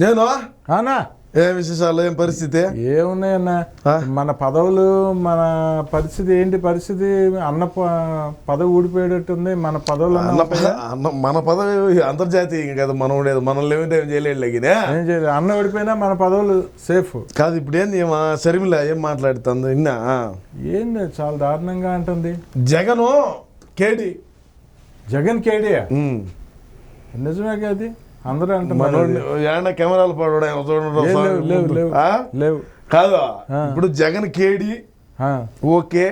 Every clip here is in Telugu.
నేను అన్నా. ఏం విశేషాలు? ఏం పరిస్థితి? ఏమున్నాయన్నా? మన పదవులు మన పరిస్థితి ఏంటి పరిస్థితి? అన్న పదవి ఊడిపోయేటట్టుంది. మన పదవులు అన్న మన పదవి అంతర్జాతీయం కదా. మనం ఉండేది. మనల్ని ఏమిటి ఏం లగినే ఏం చేయలేదు. అన్న ఓడిపోయినా మన పదవులు సేఫ్. కాదు ఇప్పుడు ఏంది? శర్మిల ఏం మాట్లాడుతుంది? ఇన్నా ఏంది? చాలా దారుణంగా అంటుంది. జగను కేడి జగన్ కేడియా. నిజమే కాదు అందరూ కెమెరాలు పడడం ఏ, లేవు, కాదు. ఇప్పుడు జగన్ కేడి ఓకే.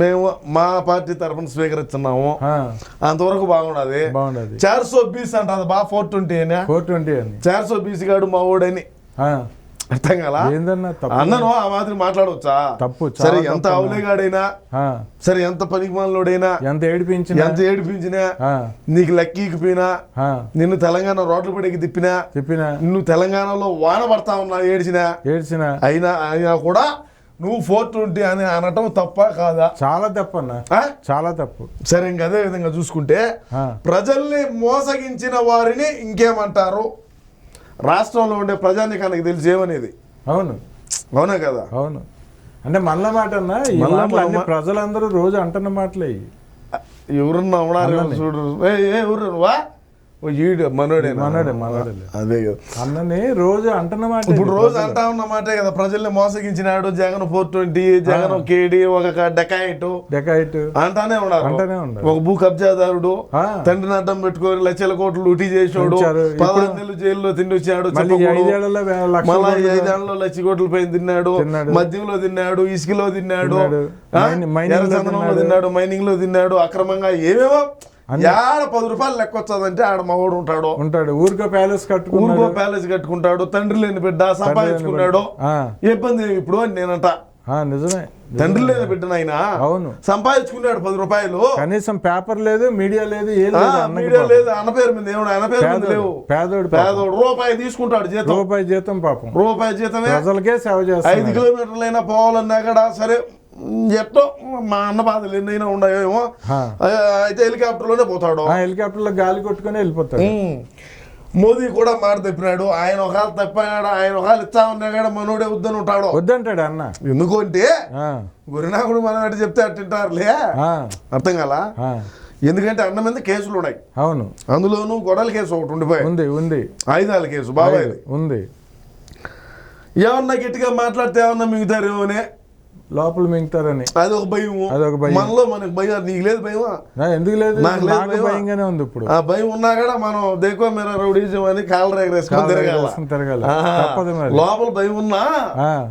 మేము మా పార్టీ తరఫున స్వీకరిస్తున్నాము. అంతవరకు బాగుండదు. బాగుండదు. చార్ సో బీస్ అంట బా ఫోర్ ట్వంటీ అని ఫోర్ ట్వంటీ అని. చార్ సో బీస్ గాడు మా ఓడని. అర్థం కదా? అన్నను ఆ మాదిరి మాట్లాడవచ్చా తప్పు, సరే ఎంత. అవులేగాడైనా సరే ఎంత పనికిమాలోడైనా ఎంత ఏడిపించిన. ఎంత ఏడిపించినా నీకు లెక్కీకిపోయినా నిన్ను తెలంగాణ రోడ్ల పడికి తిప్పినా చెప్పిన నువ్వు తెలంగాణలో వాన పడతా ఉన్నా ఏడ్చినా ఏడ్చిన. అయినా అయినా కూడా నువ్వు ఫోర్ ట్వంటీ అని అనటం తప్ప కాదా? చాలా తప్పు అన్న? చాలా తప్పు. సరే ఇంక అదే విధంగా చూసుకుంటే ప్రజల్ని మోసగించిన వారిని ఇంకేమంటారు? రాష్ట్రంలో ఉండే ప్రజానికానికి తెలిసి ఏమనేది? అవును. అవునా కదా? అవును. అంటే మళ్ళా మాట అన్న ప్రజలందరూ రోజు అంటున్న మాటలే. ఎవరున్నా ఉన్నారు అన్ననే. చూడు ఏ ఎవరు ఓ ఈడు మనోడే మనోడే, మనోడే. అదే కదా అన్నని రోజు అంటున్న మాట ఇది ఇప్పుడు రోజు. అంటా ఉన్న మాటే కదా ప్రజల్ని మోసగించినాడు జగన్ ఫోర్ ట్వంటీ జగన్ కేడి ఒక డెకాయిట్ డెకాయిట్ అంటానే ఉన్నారు అంటానే ఉన్నారు. ఒక భూ కబ్జాదారుడు. తండ్రిని అడ్డం పెట్టుకొని లక్షల కోట్లు లూటీ చేసాడు. పదహారు నెలలు జైల్లో తిండి వచ్చాడు మళ్ళీ. ఐదేళ్ళలో లక్ష కోట్లు ఐదేళ్ళలో లక్ష కోట్ల పైన తిన్నాడు. మద్యంలో తిన్నాడు ఇసుకలో తిన్నాడు తిన్నాడు. మైనింగ్లో తిన్నాడు. తిన్నాడు మైనింగ్లో తిన్నాడు అక్రమంగా ఏమేమో యాడ పది రూపాయలు లెక్క వచ్చదంటే ఆడ మగోడు ఉంటాడు? ఉంటాడు. ఊరికో ప్యాలెస్ ఊరుకో కట్టుకున్నాడు ప్యాలెస్ కట్టుకుంటాడు తండ్రి లేని బిడ్డ సంపాదించుకున్నాడు? ఇబ్బంది ఇప్పుడు అని నేనంట. నిజమే. తండ్రి లేని బిడ్డ నాయన అవును. సంపాదించుకున్నాడు పది రూపాయలు. కనీసం పేపర్ లేదు మీడియా లేదు లేదు మీడియా. లేదు అన్న పేరు మీద ఏమన్నా అన్న పేరు మీద లేవు. పేదోడు. పేదోడు. రూపాయి తీసుకుంటాడు జీతం. రూపాయి జీతం పాపం. రూపాయి జీతమే. ప్రజలకే సేవ ఐదు చేస్తాడు కిలోమీటర్లైనా పోవాలన్నా కూడా సరే ఎట్టో మా అన్న బాధలు ఎన్నైనా ఉన్నాయేమో ఆ. ఆ, అయితే హెలికాప్టర్లోనే పోతాడు. హెలికాప్టర్లో గాలి కొట్టుకొని వెళ్ళిపోతాడు. మోదీ కూడా మాట తప్పినాడు. ఆయన ఒకవేళ తప్పాడు ఆయన ఒకవేళ ఇచ్చా ఉన్నా కూడా మనోడే వద్దని ఉంటాడు. వద్దంటాడు అన్న. ఎందుకు అంటే ఆ, గురినాకుడు మనం ఎటు చెప్తే అట్టు తింటారులే. అర్థం కాలా? ఆ, ఎందుకంటే అన్న మీద కేసులు ఉన్నాయి. అవును. అందులోనూ గొడవల కేసు ఒకటి ఉండిపోయి ఉంది ఉంది. ఆయుధాల కేసు బాబాయ్. ఉంది. ఏమన్నా గట్టిగా మాట్లాడితే ఏమన్నా మిగుతారేమో అని లోపల మింగుతారని అది ఒక భయము అదొక భయం. మనలో మనకు భయం నీకు లేదు భయమా ఎందుకు లేదు నాకు లేదు? భయంగానే ఉంది ఇప్పుడు ఆ భయం ఉన్నా కూడా మనం దేకో మీర రౌడీజం అని కాళ్ళు తిరగాల ఎగరేసుకొని తిరగాలి. ఆ, తప్పదు మరి. లోపల భయం ఉన్నా.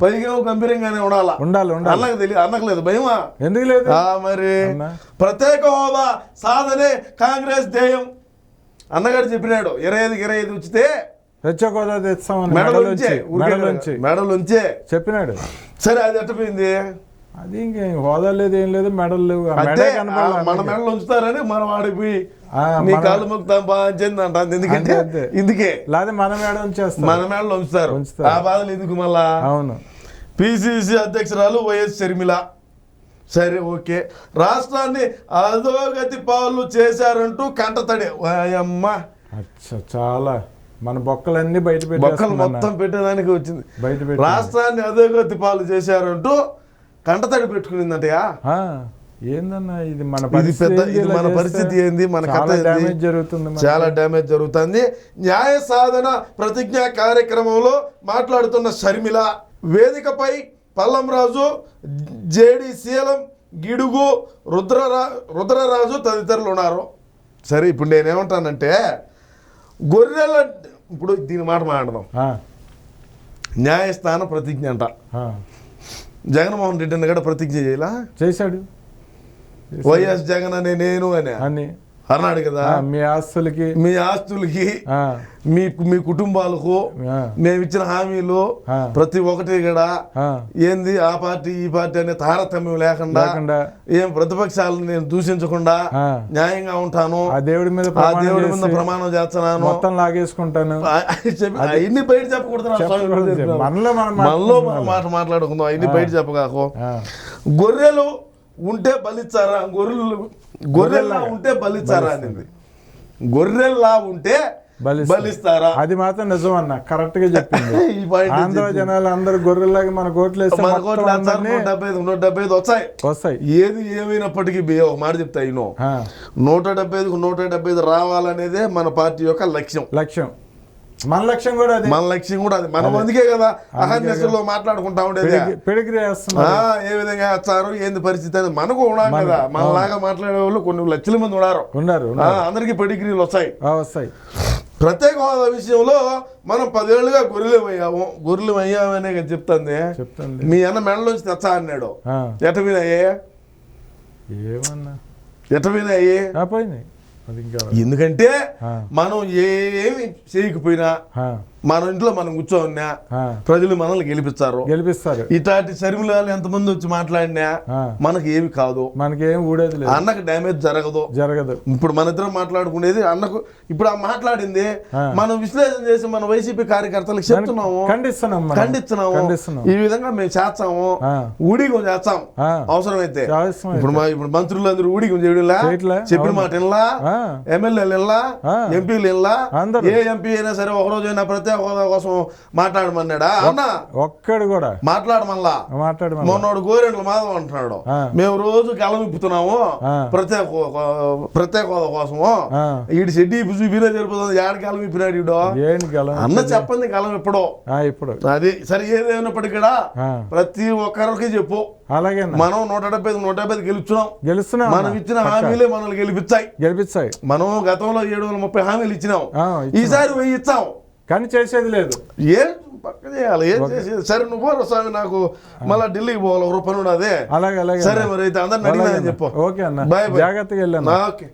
పైగా గంభీరంగానే ఉండాలా ఉండాలి ఉండాలి అన్నకు తెలియదు అన్నకు లేదు భయమా ఎందుకు లేదు మరి. ప్రత్యేక హోదా సాధనే కాంగ్రెస్ ధ్యేయం అన్నగారు చెప్పినాడు ఇరవై ఐదుకి ఇరవై ఐదు వచ్చితే హోదా తెస్తామని మెడలోంచే మెడలోంచి మెడలోంచి. మెడలోంచే. చెప్పినాడు. సరే అది ఎట్టపోయింది? అది ఇంక హోదా లేదు ఏం లేదు మెడలు లేవు అంటే మన. మెడలు ఉంచుతారని మనం ఆడిపోయి నీ కాళ్ళు మొక్కుతాం బా అని చెంది అంటాను ఎందుకంటే. ఇందుకే. లేదా మన మేడ ఉంచేస్తాం మన మేడలు ఉంచుతారు. ఆ బాధలు ఎందుకు మళ్ళా? అవును. పిసిసి అధ్యక్షురాలు వైఎస్ షర్మిల. సరే ఓకే. రాష్ట్రాన్ని అధోగతి పాలు చేశారంటూ కంటతడి. అమ్మ అచ్చా చాలా. మన బొక్కలన్నీ బయట బొక్కలు మొత్తం పెట్టేదానికి వచ్చింది బయట రాష్ట్రాన్ని అధోగతి పాలు చేశారంటూ కంటతడి పెట్టుకునిందంటయా ఏందన్నా ఇది మన ఇది పెద్ద ఇది మన? పరిస్థితి ఏంది మన కథ? డ్యామేజ్ జరుగుతుంది. చాలా డ్యామేజ్ జరుగుతుంది న్యాయ సాధన ప్రతిజ్ఞా కార్యక్రమంలో మాట్లాడుతున్న షర్మిల వేదికపై పల్లంరాజు జేడి శీలం గిడుగు రుద్రరా రుద్రరాజు తదితరులు ఉన్నారు సరే ఇప్పుడు నేనేమంటానంటే గొర్రెల ఇప్పుడు దీని మాట మాట్లాడదాం. న్యాయస్థాన ప్రతిజ్ఞ అంట. జగన్మోహన్ రెడ్డిని కూడా ప్రతిజ్ఞ చేయాలా? చేశాడు. వైఎస్ జగన్ అనే నేను అని. అని. అన్నాడు కదా? మీ ఆస్తులకి. మీ ఆస్తులకి మీ మీ కుటుంబాలకు మేము ఇచ్చిన హామీలు. ప్రతి ఒక్కటి కూడా ఏంది ఆ పార్టీ ఈ పార్టీ అనే తారతమ్యం లేకుండా ఏం ప్రతిపక్షాలను నేను దూషించకుండా. న్యాయంగా ఉంటాను. ఆ దేవుడి మీద ఆ దేవుడి మీద ప్రమాణం చేస్తున్నాను. మొత్తం లాగేసుకుంటాను. అవన్నీ బయట చెప్పకూడదు. మనలో. మాట మాట్లాడుకుందాం. అవన్నీ బయట చెప్పగాకు. గొర్రెలు ఉంటే బలిచ్చారా? గొర్రెలు గొర్రెల్లా ఉంటే బలిచ్చారా అనేది. గొర్రెల్లా ఉంటే బలిస్తారు. అది మాత్రం నిజం అన్న కరెక్ట్గా చెప్పింది. ఆంధ్ర జనాలు అందరు గొర్రెలాగా మన కోట్లు డెబ్బై ఐదు నూట డెబ్బై ఐదు వచ్చాయి వస్తాయి. ఏది ఏమైనప్పటికీ బే ఒక మాట చెప్తా ఇను ఆ, నూట డెబ్బై ఐదుకు నూట డెబ్బై ఐదు రావాలనేదే మన పార్టీ యొక్క లక్ష్యం. లక్ష్యం. మన లక్ష్యం కూడా అది. మన లక్ష్యం కూడా అది. మనం అందుకే కదా అహర్నిశల్లో మాట్లాడుకుంటా ఉండేది. పిడిగిరి ఏ విధంగా వచ్చారు ఏంది పరిస్థితి అని మనకు ఉన్నాం కదా. మనలాగా మాట్లాడే వాళ్ళు కొన్ని లక్షల మంది ఉన్నారు. ఉన్నారు. అందరికీ పెడిగ్రీలు ఆ, వస్తాయి. ప్రత్యేక హోదా విషయంలో మనం పదేళ్ళుగా గొర్రెలు అయ్యాము గొర్రెలు అయ్యామనే చెప్తుంది. చెప్తుంది. మీ అన్న మెడలోంచి తెచ్చా అన్నాడు. ఎట మీద అయ్యే? ఏమన్నా? ఎట మీద అయ్యే? ఎందుకంటే మనం ఏమి చేయకపోయినా మన ఇంట్లో మనం కూర్చోన్నా. ప్రజలు మనల్ని గెలిపించారు గెలిపిస్తారు. ఇట్లాంటి శర్మిలాలు ఎంతమంది వచ్చి మాట్లాడినా మనకి ఏమి కాదు. మనకేం ఊడేది లేదు. అన్నకు డ్యామేజ్ జరగదు. జరగదు. ఇప్పుడు మన ఇద్దరం మాట్లాడుకునేది అన్నకు ఇప్పుడు ఆ మాట్లాడింది. మనం విశ్లేషణ చేసి మన వైసీపీ కార్యకర్తలకు చెప్తున్నాము. ఖండిస్తున్నాము. ఖండిస్తున్నాం. ఈ విధంగా మేము చేస్తాము. ఊడిగం చేస్తాం. అవసరమైతే. అవసరం ఇప్పుడు మా ఇప్పుడు మంత్రులందరూ ఊడిగం చేయడంలా. చెప్పిన. మాట వినలా ఆ, ఎమ్మెల్యేలు వినలా ఆ. ఎంపీలు అందరూ. ఏ ఎంపీ అయినా సరే ఒక రోజు అయినా ప్రత్యేక హోదా కోసం మాట్లాడమన్నాడా? అన్న. ఒక్కడు కూడా. మాట్లాడమల్లా మాట్లాడు మనం. మొన్నోడు గోరెంట్ల మాధవ్ అంటున్నాడు. మేము రోజు కలమిప్పుతున్నాము ఆ. ప్రత్యేక ప్రత్యేక హోదా కోసము. ఈడు షెడ్డి చూపినే జరిపోతుంది ఏడ కలం ఇప్పినాడు ఈడు? అన్న చెప్పండి కలం ఇప్పడు ఆ, ఇప్పుడు. అది సరే ఏదైనప్పటికీ కూడా ప్రతి ఒక్కరికి చెప్పు. అలాగే. మనం నూట డెబ్బై ఐదు, నూట డెబ్బై గెలుచున్నాం గెలుస్తున్నాం. మనం. ఇచ్చిన. హామీలే మనల్ని గెలిపించాయి గెలిపిస్తాయి మనం గతంలో ఏడు వందల ముప్పై హామీలు ఇచ్చినాం. ఈసారి వెయ్యి ఇచ్చాం. కానీ చేసేది లేదు. ఏం పక్క చేయాలి? ఏం చేసేది? సరే నువ్వు పోరా స్వామి నాకు మళ్ళీ ఢిల్లీకి పోవాలి ఒక పని ఉన్నదే. అలాగే అలాగే సరే. మరి అయితే అందరిని అడిగినా. చెప్పు. ఓకే అన్న. బాయ్. జాగ్రత్తగా వెళ్ళాను ఓకే.